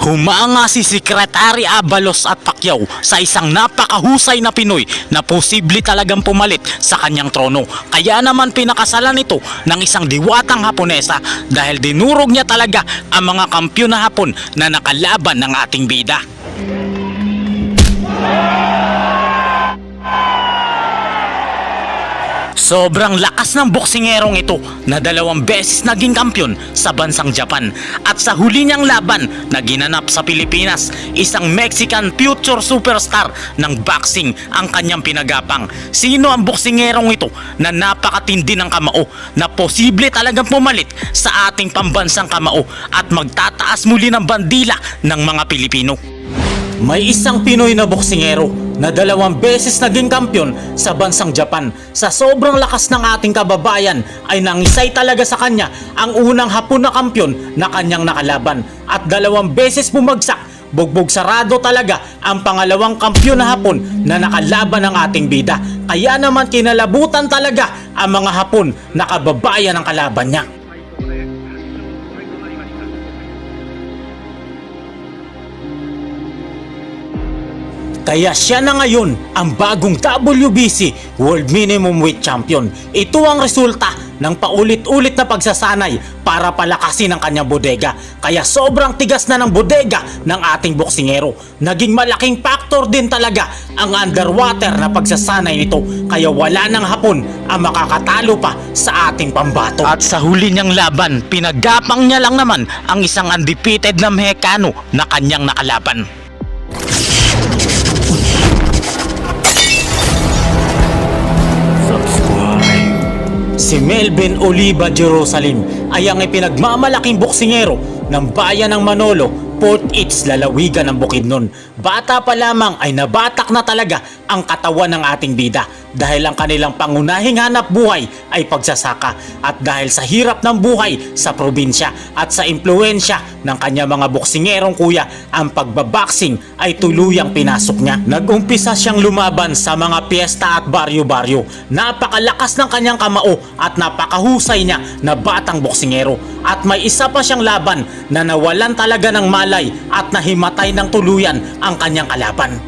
Humanga si Secretary Abalos at Pacquiao sa isang napakahusay na Pinoy na posible talagang pumalit sa kanyang trono. Kaya naman pinakasalan ito ng isang diwatang Haponesa dahil dinurog niya talaga ang mga kampyon na Hapon na nakalaban ng ating bida. Sobrang lakas ng boksingerong ito na dalawang beses naging kampyon sa bansang Japan at sa huli niyang laban na ginanap sa Pilipinas, isang Mexican future superstar ng boxing ang kanyang pinagapang. Sino ang boksingerong ito na napakatindi ng kamao na posible talagang pumalit sa ating pambansang kamao at magtataas muli ng bandila ng mga Pilipino? May isang Pinoy na boksingero na dalawang beses naging kampyon sa bansang Japan. Sa sobrang lakas ng ating kababayan ay nangisay talaga sa kanya ang unang hapon na kampyon na kanyang nakalaban. At dalawang beses bumagsak, bugbog sarado talaga ang pangalawang kampyon na hapon na nakalaban ng ating bida. Kaya naman kinalabutan talaga ang mga hapon na kababayan ng kalaban niya. Kaya siya na ngayon ang bagong WBC World Minimum Weight Champion. Ito ang resulta ng paulit-ulit na pagsasanay para palakasin ang kanyang bodega. Kaya sobrang tigas na ng bodega ng ating boksingero. Naging malaking factor din talaga ang underwater na pagsasanay nito. Kaya wala nang hapon ang makakatalo pa sa ating pambato. At sa huli niyang laban, pinagapang niya lang naman ang isang undefeated na Mexicano na kanyang nakalaban. Si Melvin Oliva Jerusalem ay ang ipinagmamalaking boksingero ng bayan ng Manolo, Port Eats, lalawigan ng Bukidnon. Bata pa lamang ay nabatak na talaga ang katawan ng ating bida dahil ang kanilang pangunahing hanap buhay ay pagsasaka at dahil sa hirap ng buhay sa probinsya at sa impluensya ng kanya mga boksingerong kuya ang pagbaboxing ay tuluyang pinasok niya. Nagumpisa siyang lumaban sa mga piyesta at baryo-baryo. Napakalakas ng kanyang kamao at napakahusay niya na batang boksingero. At may isa pa siyang laban na nawalan talaga ng malay at nahimatay ng tuluyan ang kanyang kalaban.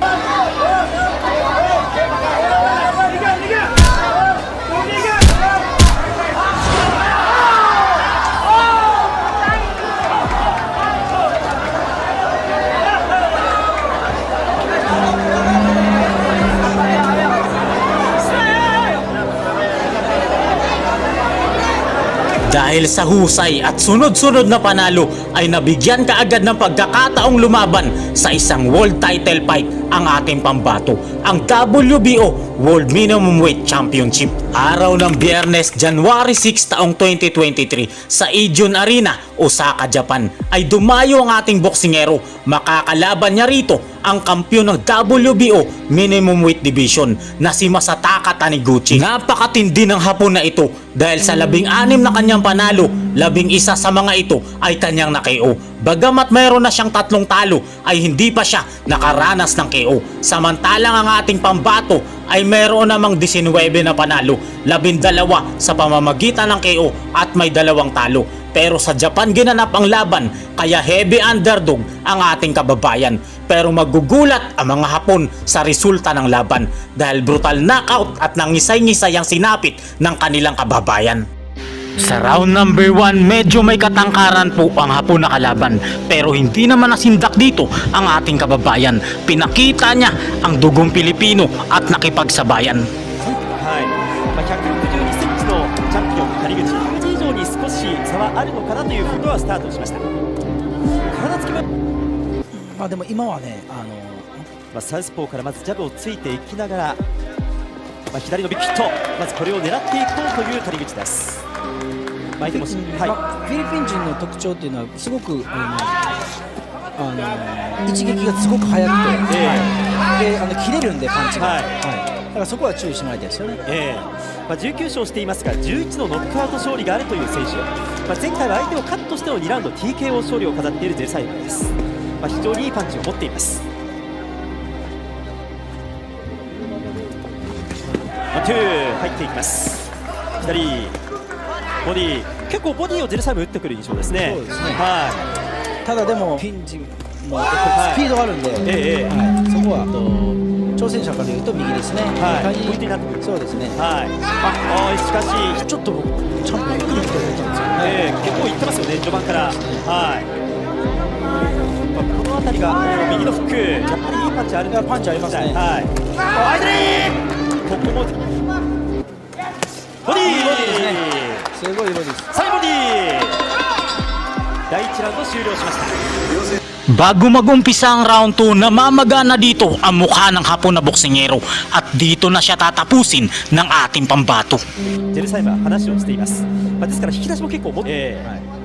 Dahil sa husay at sunod-sunod na panalo ay nabigyan kaagad ng pagkakataong lumaban sa isang world title fight ang ating pambato, ang WBO World Minimum Weight Championship. Araw ng Biyernes, January 6 taong 2023 sa Ijon Arena, Osaka, Japan ay dumayo ang ating boksingero. Makakalaban niya rito ang kampyon ng WBO Minimum Weight Division na si Masataka Taniguchi. Napakatindi ng hapon na ito dahil sa labing anim na kanyang panalo, labing isa sa mga ito ay kanyang na-KO. Bagamat mayroon na siyang tatlong talo ay hindi pa siya nakaranas ng KO. Samantalang ang ating pambato ay mayroon namang 19 na panalo, labindalawa sa pamamagitan ng KO at may dalawang talo. Pero sa Japan ginanap ang laban kaya heavy underdog ang ating kababayan Pero magugulat ang mga Hapon sa resulta ng laban dahil brutal knockout at nangisay-ngisay ang sinapit ng kanilang kababayan. Sa round number 1, medyo may katangkaran po ang hapon na kalaban pero hindi naman nasindak dito ang ating kababayan. Pinakita niya ang dugong Pilipino at nakipagsabayan. はいまあ、162センチのチャンピオン、谷口、100以上に少し差はあるのかなということはスタートしました。体つきは、 まあでも今はね、あのまあ、サウスポーからまずジャブをついていきながら、まあ、左のビッグヒット、まずこれを狙っていこうという谷口です。まあ、相手もし、はい、まあフィリピン人の特徴っていうのはすごくあのあの一撃が。すごく速くて、えはい。であの切れるんでパンチが、はい。だからそこは注意してもらいたいですよね。ええ。まあ、19勝していますが11のノックアウト勝利があるという選手、まあ、前回は相手をカットしての2ラウンド TKO 勝利を飾っているゼルサイマーです、まあ、非常にいいパンチを持っています。ワンツー入っていきます。左ボディ。結構ボディをゼルサイム打ってくる印象ですね。すね。はただでもピンチもスピードがあるんで、ええええ。はい、そこはあと挑戦者から言うと右ですね、はい。右ポイントになってくる。そうですね、はい。ああしかしちょっと僕ちゃんとゆっくり来てくれたんですよね、えー、結構いってますよね、序盤から。はい。まあ、この辺りがこの右のフック、やっぱりいいパンチあるんいやパンチありますねはい。あ、アイドリーここも。ボディー。いいボディですねすごい色です。サイボディー。第1ラウンド終了しました。 Bago mag-umpisa ang round 2, namamaga na dito ang mukha ng hapon na boksingero at dito na siya tatapusin ng ating pambato. ジェルサイムは話をしています。まあ、ですから引き出しも結構持って、えー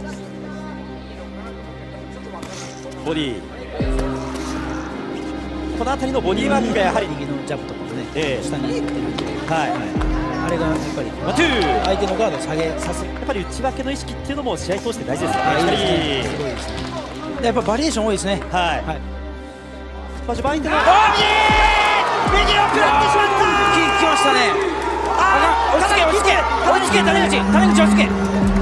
ボディー。 この辺りのボディーワークがやはり、右のジャブとかもね、ええ下に行ってるんで、はい。あれがやっぱり。相手のガードを下げさせる。やっぱり内訳の意識っていうのも試合通して大事ですよね。やっぱですね。りすごいですね。でやっぱバリエーション多いですね。はい。はい。まあ、序盤相手の。右右を食らってしまった。き来ましたね。あつけ追いつけ追いつけ谷口谷口追いつけ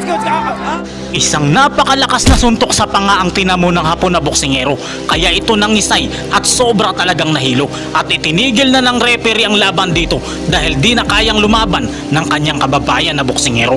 Let's go. Ah, ah. Isang napakalakas na suntok sa panga ang tinamo ng hapon na boksingero. Kaya ito nangisay at sobra talagang nahilo. At itinigil na ng referee ang laban dito dahil di na kayang lumaban ng kanyang kababayan na boksingero.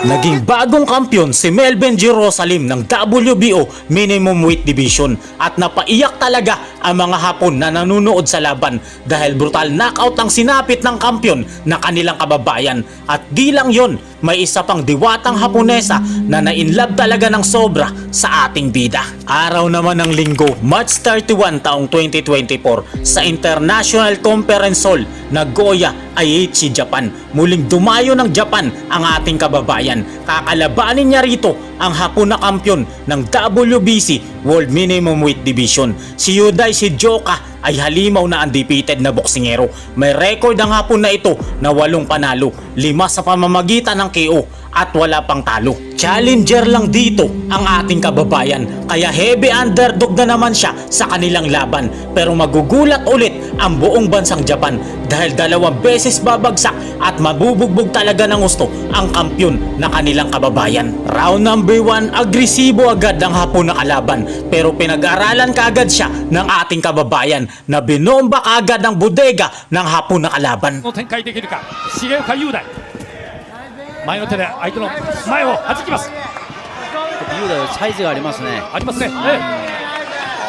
Naging bagong kampyon si Melvin Jerusalem ng WBO Minimum Weight Division at napaiyak talaga ang mga Hapon na nanonood sa laban dahil brutal knockout ang sinapit ng kampyon na kanilang kababayan. At di lang yon may isa pang diwatang Haponesa na na-inlove talaga ng sobra sa ating bida. Araw naman ng linggo, March 31 taong 2024 sa International Conference Hall Nagoya, Aichi, Japan. Muling dumayo ng Japan ang ating kababayan. Kakalabanin niya rito ang hapon na kampyon ng WBC World Minimum Weight Division. Si Yuday Shijoka ay halimaw na undefeated na boksingero. May record ang hapon na ito na walong panalo, lima sa pamamagitan ng KO at wala pang talo. Challenger lang dito ang ating kababayan kaya heavy underdog na naman siya sa kanilang laban pero magugulat ulit ang buong bansang Japan dahil dalawang beses babagsak at mabubugbog talaga ng gusto ang kampyon na kanilang kababayan. Round number 1, agresibo agad ang hapon na kalaban pero pinag-aralan kaagad siya ng ating kababayan na binomba kaagad ang bodega ng hapon na kalaban. の展開できるか重岡雄大 前の手で相手の前を弾きます。雄大はサイズがありますね。ありますね、ええ。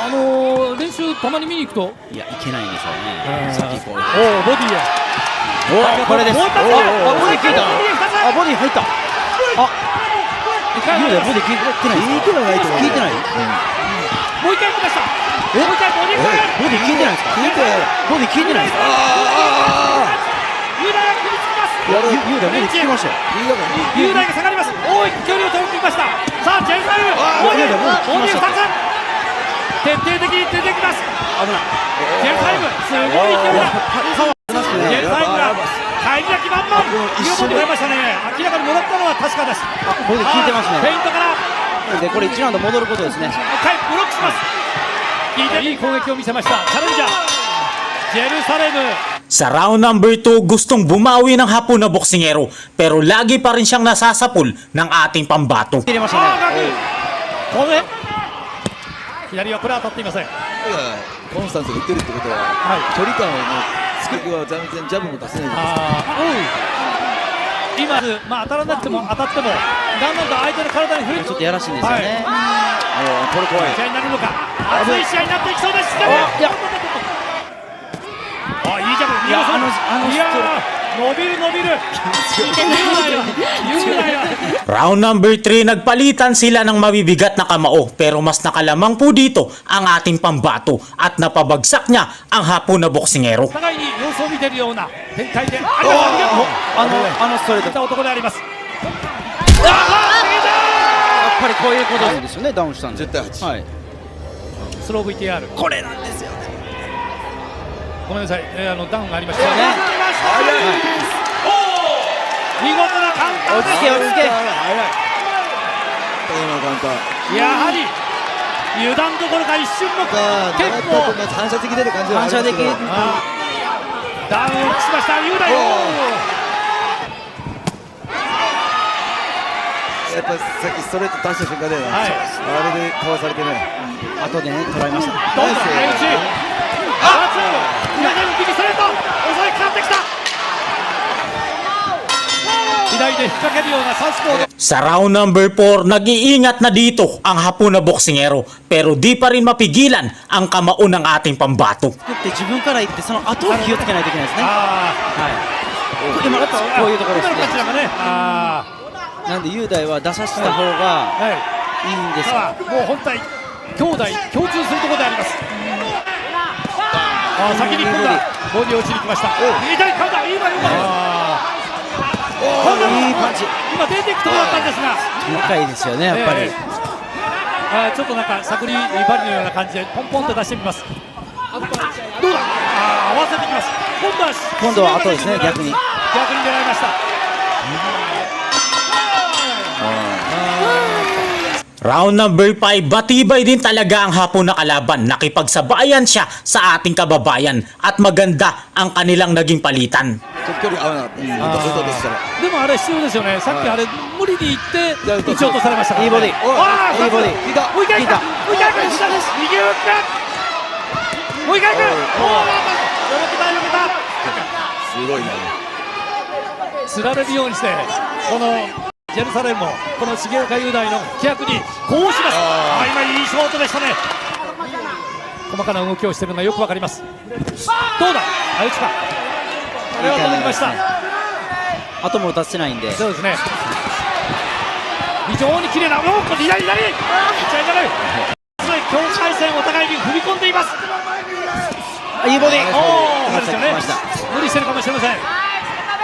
あのー練習たまに見に行くと。いやいけないんですよえね。さっきこう。おおボディへ。おこれです。ボディ効いた。あボディ入った。一回雄大ボディ効いてない。効いてない効いてない。もう一回行きました。え？もう一回ボディボディ効いてないですか？効いてボディ効いてない雄大ボディ効きましたよ。雄大が下がります。大きく距離を取ってきました。さあジェルサイム。ボディ雄大ボディ効きまボディした2つ。徹底的に出てきます。危ない。ジェルサイム。すごい勢いだ。ジェルサイムが返り咲き満々見事に出ましたね。明らかにもらったのは確かです。あボディ効いてますね。フェイントから。でこれ一ラウンド戻ることですね。もう一回ブロックします。いい攻撃を見せました。チャレンジャー。ジェルサレム Sa round number 2, gustong bumawi ng hapon na boksingero pero lagi pa rin siyang nasasapul ng ating pambato. 入れましたああね。ガクこれ左はこれは当たっていませんコンスタンスが打ってるってことは、はい距離感をもう、突きは全然ジャブも出せないじゃないですか。ああ今まあ当たらなくても当たってもだんだんと相手の体に触れちょっとやらしいんですよね。あのこれ怖い。試合になるのか熱い試合になっていきそうですあいや あいいジャブいやあのあのいや伸びる伸びる yun na yun Round number 3, nagpalitan sila ng mabibigat na kamao pero mas nakalamang po dito ang ating pambato at napabagsak niya ang hapon na boksingero. 互いに様子を見ているような展開でありがとうありがとうあのあのストレートやっ見た男でありますぱりこういうことなんですよねダウンしたんで絶対8はいスロー VTR これなんですよねごめんなさい、えーあのダウンがありましたね。見事なカウン。ター落ち着け落ち着け。やはり油断どころか一瞬のが、結構まあ反射的出る感じはあ反射的。ダウンをしました雄大おやっぱさっきストレート出した瞬間で、はい。あれでかわされてね後でね捉えましたどんどん相打ちあ左に右ストレート襲い。かかってきた左で引 っ掛けるようなサウスポーで Sa round number 4, nag-iingat na dito ang hapon na boksingero pero di pa rin mapigilan ang kamao ng ating pambato. 作って自分から行ってその後を気をつけないといけないですねあはい今こういうところです今のこちらがねあなんで雄大は出させた方あがはいいいんですさあもう本体兄弟共通するところであります あー先に今度はボディを打ちに来ました。左カウンター今よかった今度はいいパンチ今出ていくところだったんですが。深いですよねやっぱり、ええ。あーちょっとなんか探り針のような感じでポンポンと出してみます。どうだ？あー合わせてきます。今度は今度は後ですね逆に。逆に狙いました Round number 5, batibay din talaga ang hapon na kalaban. Nakipagsabayan siya sa ating kababayan at maganda ang kanilang naging palitan. ちょっと距離合わなかった、うん、外外でしたらでもあれ必要ですよねさっきあれ無理に行ってじゃあ打ち落とされましたからいいボディあーいいボディいいもう一回行ったもう一回行く下です右打ってもう一回行くおおよけたよけたすごいなつられるようにしてこの ジェルサレムもこの重岡雄大の規約にこうしますあー。今いいショートでしたね。細かな動きをしているのがよくわかります。どうだ？あ打ちかこれは届きました。後も打たせてないんで。そうですね。非常に綺麗なおおこれ左左。打ち合いがない境界線お互いに踏み込んでいます。あいいボディ。おおそうですよね。来ました。無理してるかもしれません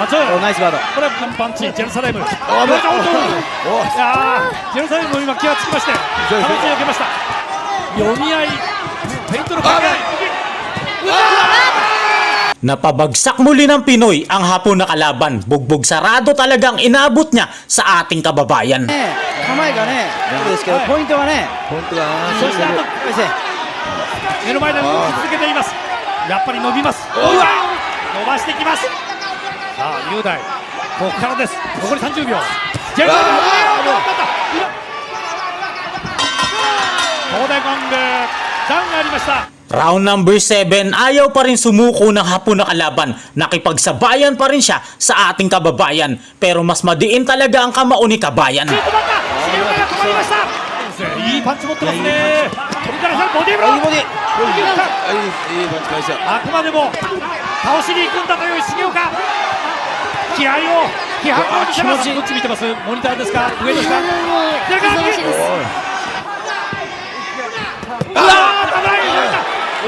おナイスガードこれはパンチジェルサレムあ危ないおいやージェルサレムも今気がつきましてそうですね話を受けました読み合いペイントの掛け合いうわNapabagsak muli ng Pinoy ang hapon na kalaban. Bugbog sarado talagang inabot niya sa ating kababayan. ね構えがねそうですけどはいポイントはね本当だなそしてあと先生目の前で動き続けていますやっぱり伸びますうわ伸ばしていきます さあ雄大ここからです残り30秒ジェルサレムあーうわー東大ゴングダウンがありました Round number 7, ayaw pa rin sumuko ng hapon na kalaban. Nakipagsabayan pa rin siya sa ating kababayan. Pero mas madiin talaga ang kamao ni kabayan. シ 気合を気迫を見せます。気持ちいいどっち見てます？モニターですか？上ですか左から右うわーったお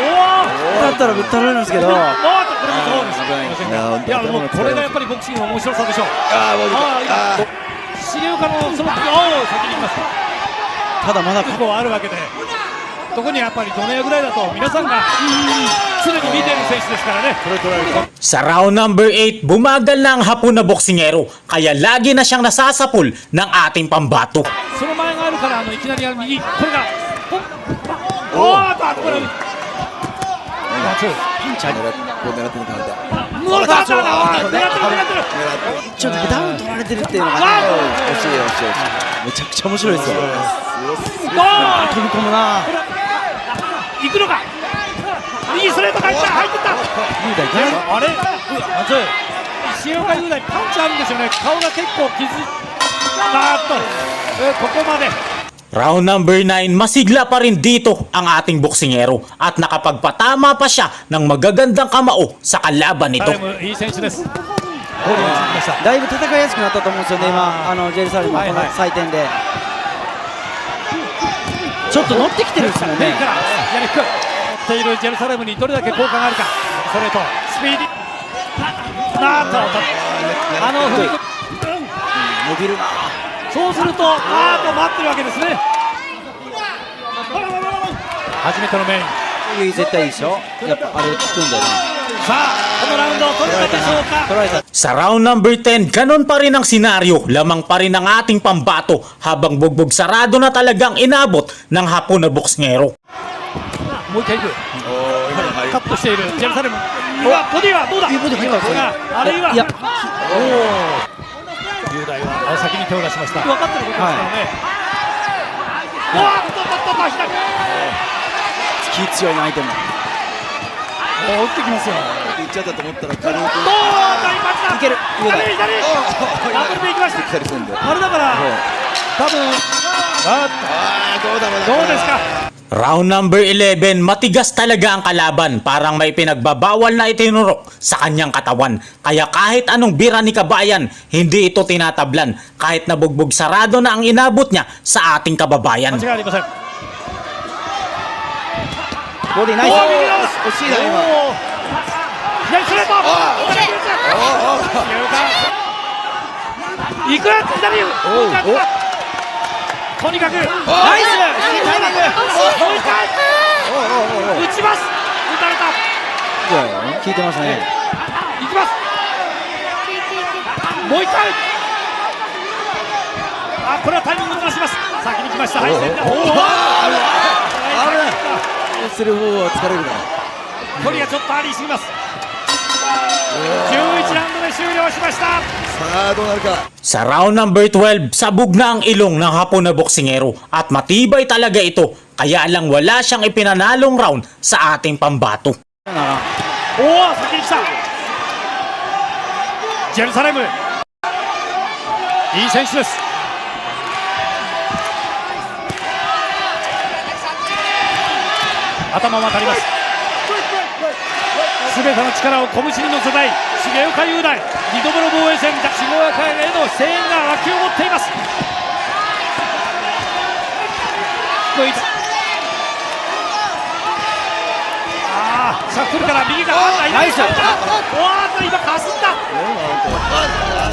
おだったらぶったられるんですけど。これもそうです。いいやもうこれがやっぱりボクシングの面白さでしょ。うああのそのおお先に行きます。ただまだ過去はあるわけで特にやっぱりドネアぐらいだと皆さんが常に見ている選手ですからね Sa round number 8, bumagal na ang hapon na boksingero. Kaya lagi na siyang nasasapul ng ating pambato. その前があるからあのいきなりあの右これがポンパンおーっとあこれあそうパンチ狙ってこう狙ってる感じだもうだだだ狙ってる狙ってる狙ってちょっとダウン取られてるっていうのがねわ惜しい惜しい惜しいめちゃくちゃ面白いですよあ飛び込むな 行くのか？右ストレート入った入ってった。雄大ねあれ？あそう。石岡雄大パンチあるんですよね。顔が結構傷あーっと。えーここまで。Round number 9, masigla pa rin dito ang ating boksingero at nakapagpatama pa siya ng magagandang kamao sa kalaban nito. タイムいい選手です。ボールにつきましただいぶ戦いやすくなったと思うんですよね今。あのジェルサレムのこのはい。はい祭典で。ちょっと乗ってきてるんですよね。面からやりく持っているジェルサレムにどれだけ効果があるかストレートスピーディーなーっとあの踏み込み伸びるな そうするとあーっと待ってるわけですね初めてのメイン絶対いいでしょやっぱあれ効くんだよねさあこのラウンドを取れたでしょうか取られた Sa round number 10, ganon pa rin ang senaryo, lamang pa rin ang ating pambato habang bugbog sarado na talagang inabot ng hapon na boksngero. もう一回いく。カットしている。ジェルサレム。ボディはどうだ？いいボディ入ったんですよがあるいは？いや雄大はあ先に手を出しました。分かってることですからね、うわっとっとっとっと左気強いな相手も。お打ってきますよ。いっちゃったと思ったら軽くいける左左ダブルでいきました。左線であれだから。多分あああどうだろうどうですか？Round number 11, matigas talaga ang kalaban. Parang may pinagbabawal na itinurok sa kanyang katawan. Kaya kahit anong bira ni kabayan, hindi ito tinatablan. Kahit nabugbog sarado na ang inabot niya sa ating kababayan. Body nice. Oh, Ushida. Oh. Oh. とにかくナイスいいタイミングもう一回打ちます。打たれた。効いてますね。いきます。もう一回。あこれはタイミングをずらします。先に来ました。はい。おお。する方は疲れるな距離がちょっとありすぎます11ラウンドで終了しましたさあどうなるか Sa round number 12, sabog na ang ilong ng hapon na boksingero at matibay talaga ito kaya lang wala siyang ipinanalong round sa ating pambato. おお先に来たジェルサレムいい選手です頭も当たります 全ての力を拳に乗せたい。重岡雄大。2度目の防衛戦。重岡への声援が沸き起こっています。ああシャッフルから右からナイスおーっと今かす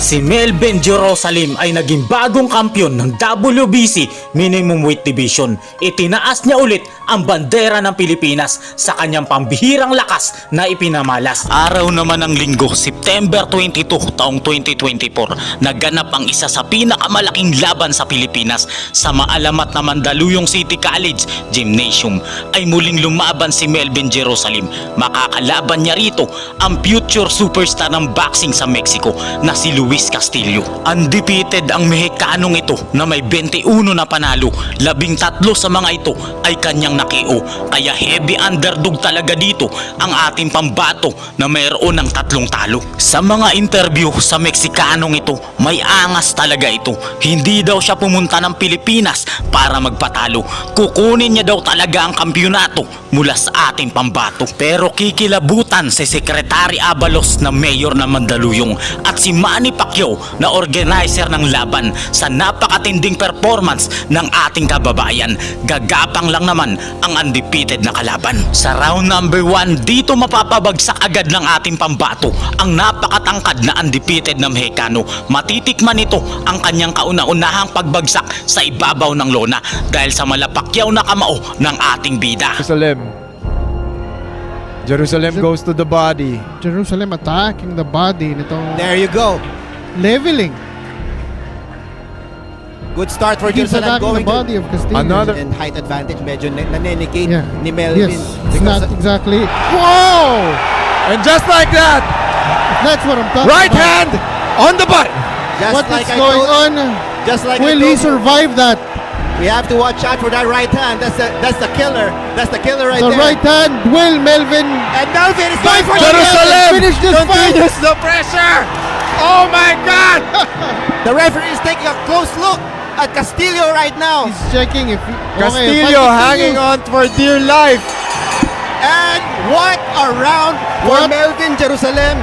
Si Melvin Jerusalem ay naging bagong kampyon ng WBC Minimum Weight Division. Itinaas niya ulit ang bandera ng Pilipinas sa kanyang pambihirang lakas na ipinamalas. Araw naman ng linggo, September 22 taong 2024, naganap ang isa sa pinakamalaking laban sa Pilipinas sa maalamat na Mandaluyong City College Gymnasium ay muling lumaban si Melvin Jerusalem. Makakalaban niya rito ang future superstar ng boxing sa Mexico na si Luis Castillo. Undefeated ang Mexicanong ito na may 21 na panalo. Labing tatlo sa mga ito ay kanyang nakio. Kaya heavy underdog talaga dito ang ating pambato na mayroon ng tatlong talo. Sa mga interview sa Mexicanong ito, may angas talaga ito. Hindi daw siya pumunta ng Pilipinas para magpatalo. Kukunin niya daw talaga ang kampyonato mula sa ating pambato. Pero kikilabutan si Secretary Abalos na mayor ng Mandaluyong at si Manny Pacquiao na organizer ng laban sa napakatinding performance ng ating kababayan. Gagapang lang naman ang undefeated na kalaban. Sa round number 1, dito mapapabagsak agad ng ating pambato ang napakatangkad na undefeated na Mexicano. Matitikman nito ang kanyang kauna-unahang pagbagsak sa ibabaw ng lona dahil sa malapakyaw na kamao ng ating bida. Jerusalem. Jerusalem goes to the body. Jerusalem attacking the body nitong There you go. Leveling. Good start for He's Jerusalem attacking the body to of Castillo. Another- and height advantage medyo na- nanenegate Yeah. ni Melvin. Yes, it's because not exactly. Whoa! And just like that, That's what I'm talking right about. hand on the button. just What like is I going told, on? just like Will he survive that? we have to watch out for that right hand. That's the that's the killer. That's the killer right The there. right hand. Will Melvin And Melvin is going for Jerusalem finish this fight? continues the pressure. Oh my God! The referee is taking a close look at Castillo right now. He's checking if he, Castillo hanging on for dear life. And what a round for What? Melvin Jerusalem.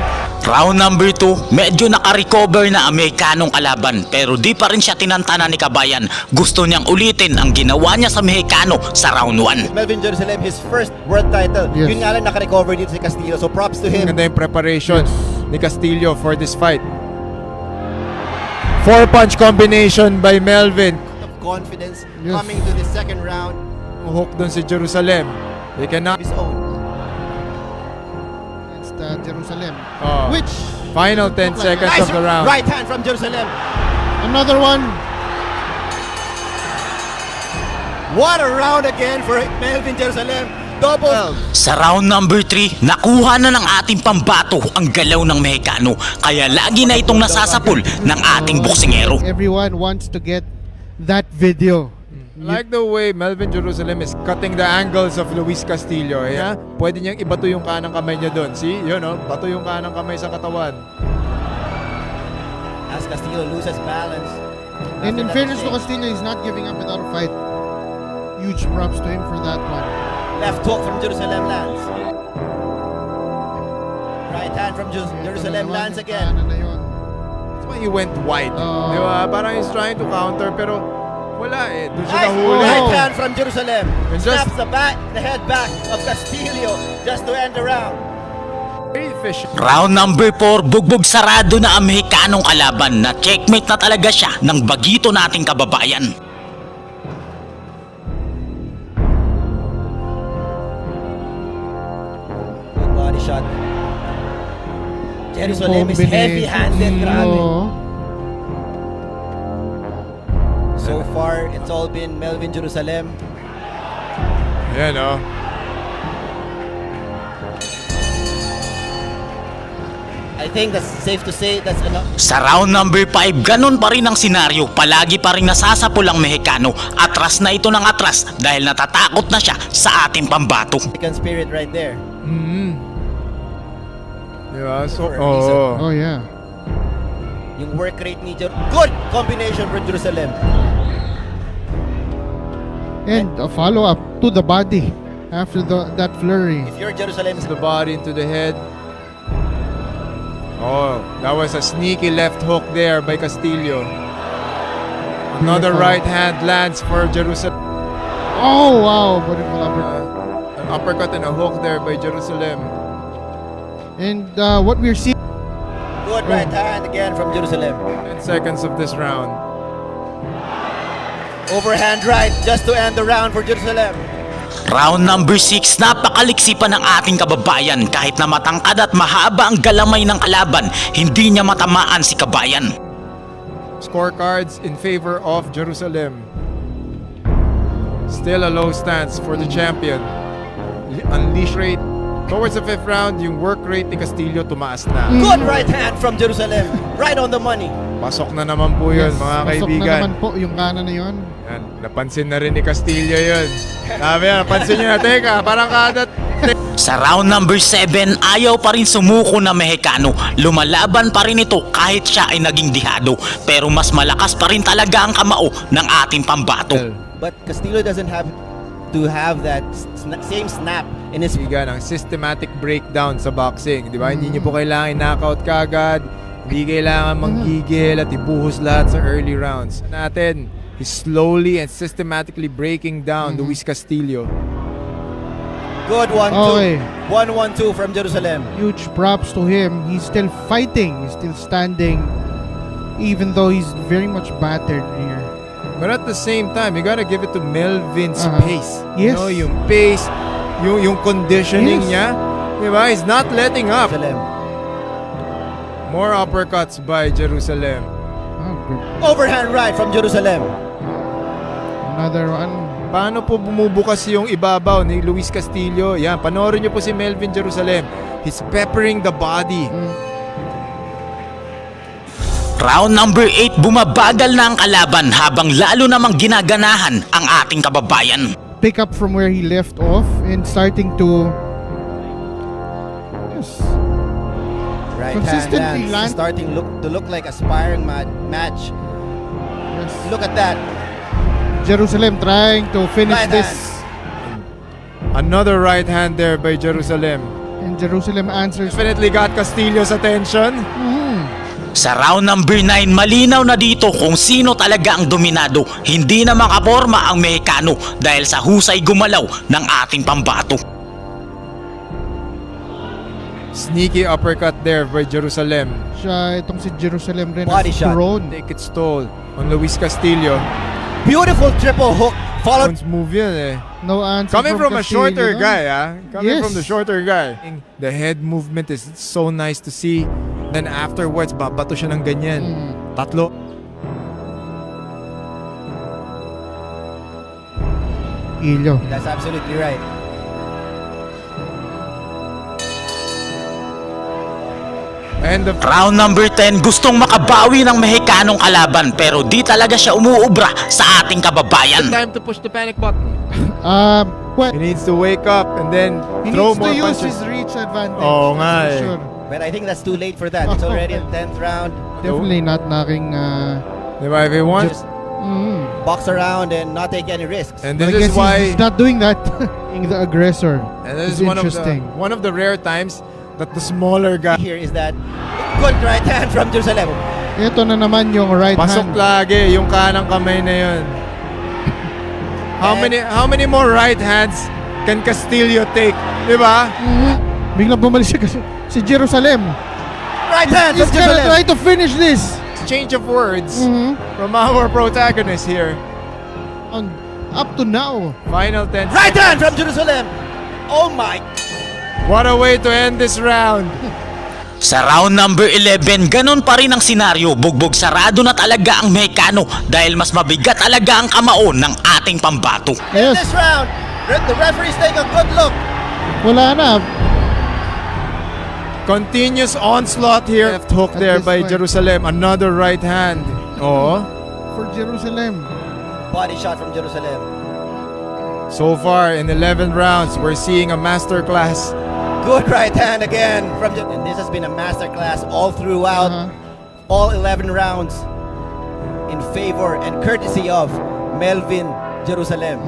Round number 2, medyo naka-recover na Amerikanong kalaban pero di pa rin siya tinantana ni Kabayan. Gusto niyang ulitin ang ginawa niya sa Mexicano sa round 1. Melvin Jerusalem, his first world title. Yes. Yun nga lang naka-recover dito si Castillo. So props to him. Ganda yung preparation ni Castillo for this fight. Four punch combination by Melvin. Of confidence Yes. coming to the second round Hook dun si Jerusalem. They cannot. his own. Uh, Jerusalem. Oh. Which Final 10 Look like seconds Nice of the round. right hand from Jerusalem. another one. What a round again for Melvin Jerusalem. Double. Sa round number 3, nakuha na ng ating pambato ang galaw ng Mexicano kaya lagi na itong nasasapul ng ating boksingero. Everyone wants to get that video. I like the way Melvin Jerusalem is cutting the angles of Luis Castillo. Yeah? Pwede niyang ibato yung kanang kamay niya doon. See? Yun, no? Bato yung kanang kamay sa katawan. As Castillo loses balance. And in fairness to. Castillo, he's not giving up without a fight. Huge props to him for that one. Left hook from Jerusalem lands. Right hand from Jer- Jerusalem lands again. That's why he went wide. Oh. Di ba? Parang he's trying to counter pero wala eh. Doon siya nahuli. right hand from Jerusalem. And just- Snaps the back, the head back of Castillo just to end the round. Round number 4, bugbog sarado na ang Mexicanong kalaban na checkmate na talaga siya ng bagito nating kababayan. Good body shot. Jerusalem is heavy-handed. Grabe. So far, it's all been Melvin Jerusalem. Yan, oh. I think that's safe to say that's enough. Sa round number 5, ganun pa rin ang senaryo. Palagi pa rin nasasapul ang Mexicano. Atras na ito ng atras dahil natatakot na siya sa ating pambato. American spirit right there. Mm-hmm. Di ba? So, For a oo. reason. Oh, yeah. Yung work rate ni Jer- Good combination for Jerusalem. And a follow-up to the body after the that flurry. If you're Jerusalem, the body into the head. Oh, that was a sneaky left hook there by Castillo. Another Beautiful. right hand lands for Jerusalem. Oh, wow. Beautiful uppercut. Uh, an uppercut and a hook there by Jerusalem. And uh, what we're seeing good right hand again from Jerusalem. 10 seconds of this round. Overhand right just to end the round for Jerusalem. Round number 6, napakaliksi pa ng ating kababayan kahit na matangkad at mahaba ang galamay ng kalaban, hindi niya matamaan si kabayan. Scorecards in favor of Jerusalem. Still a low stance for the champion. Unleash rate towards the fifth round, yung work rate ni Castillo tumaas na. Good right hand from Jerusalem. Right on the money. Pasok na naman po yun, Yes, mga pasok kaibigan. na naman po yung kanan na yun. Yan, napansin na rin ni Castillo yun. Sabi yan, napansin nyo na, teka, parang kada... Sa round number 7, ayaw pa rin sumuko na Mexicano. Lumalaban pa rin ito kahit siya ay naging dihado. Pero mas malakas pa rin talaga ang kamao ng ating pambato. But Castillo doesn't have to have that sna- same snap in his Kaibigan, ang systematic breakdown sa boxing. Di ba? Hindi nyo po kailangan knockout kagad. Hindi kailangan manggigil at ibuhos lahat sa early rounds. Natin, he's slowly and systematically breaking down Luis Castillo. good one Okay. two. One one two from Jerusalem. Huge props to him. He's still fighting. He's still standing. Even though he's very much battered here. But at the same time, you gotta give it to Melvin's Uh-huh. pace. Yes. You know, yung pace, yung, yung conditioning Yes. niya. Di ba? He's not letting up. Jerusalem. More uppercuts by Jerusalem. Oh. Overhand right from Jerusalem. Another one. Paano po bumubukas yung ibabaw ni Luis Castillo? Yan, panoorin niyo po si Melvin Jerusalem. He's peppering the body. Round number 8, bumabagal na ang kalaban habang lalo namang ginaganahan ang ating kababayan. Pick up from where he left off and starting to. Yes. Right hand Consistently lands, land- starting look to look like aspiring ma- match. yes. Look at that. Jerusalem trying to finish Right this. Another right hand there by Jerusalem. And Jerusalem answers. Definitely got Castillo's attention. Sa round number 9, malinaw na dito kung sino talaga ang dominado. Hindi na makaporma ang Mexicano dahil sa husay gumalaw ng ating pambato. Sneaky uppercut there by Jerusalem. Siya, itong si Jerusalem rin. Body shot. thrown. Take its toll on Luis Castillo. Beautiful triple hook. Followed. Move yun eh. No answer Coming from, a Castillo, shorter guy, ah. Coming Yes. from the shorter guy. The head movement is so nice to see. Then afterwards, babato siya ng ganyan. Mm. Tatlo. Ilyo. That's absolutely right. And the Round number 10, gustong makabawi ng Mexicanong kalaban pero di talaga siya umuubra sa ating kababayan. Time to push the panic button. Um, well, he needs to wake up and then he throw needs more to use punches. his reach advantage. Oo nga that's for eh. Sure. But I think that's too late for that. It's already in 10th round. Definitely not knocking uh, Diba, if he wants. mm. Box around and not take any risks. And But this I guess is why. he's, not doing that. Being the aggressor. and this is one of the interesting. one of the rare times that the smaller guy Here is that good right hand from Jerusalem. Ito na naman yung right pasok hand. lagi yung kanang kamay na yun. How And- many how many more right hands can Castillo take? Diba? Mhm. Biglang bumalik si, si Jerusalem. Right hand He's from gonna try Jerusalem. to finish this. Change of words Mhm. from our protagonist here. On, up to now. Final 10 Right hand from Jerusalem. Oh my. What a way to end this round. Sa round number 11, ganun pa rin ang senaryo. Bugbog sarado na talaga ang Mexicano dahil mas mabigat talaga ang kamao ng ating pambato. In Yes. this round, re- the referee's taking a good look. Wala na. Continuous onslaught here. Left hook At there this by point. Jerusalem. Another right hand. Oh. For Jerusalem. Body shot from Jerusalem. So far in 11 rounds, we're seeing a masterclass. Good right hand again from Je- and this has been a masterclass all throughout, Uh-huh. all 11 rounds in favor and courtesy of Melvin Jerusalem.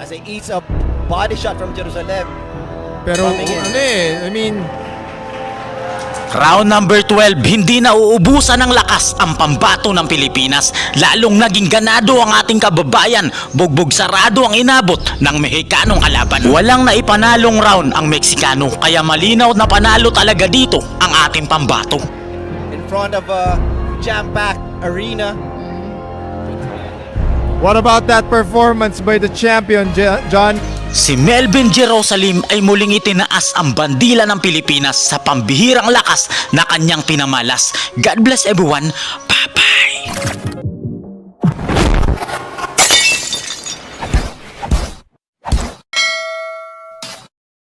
As he eats a body shot from Jerusalem. Pero Coming in. ano eh, I mean, Round number 12, hindi na uubusan ng lakas ang pambato ng Pilipinas. Lalong naging ganado ang ating kababayan. Bugbog sarado ang inabot ng Mexicanong kalaban. Walang naipanalong round ang Meksikano, kaya malinaw na panalo talaga dito ang ating pambato. in front of a jam-packed arena. what about that performance by the champion, John? Si Melvin Jerusalem ay muling itinaas ang bandila ng Pilipinas sa pambihirang lakas na kanyang pinamalas. God bless everyone.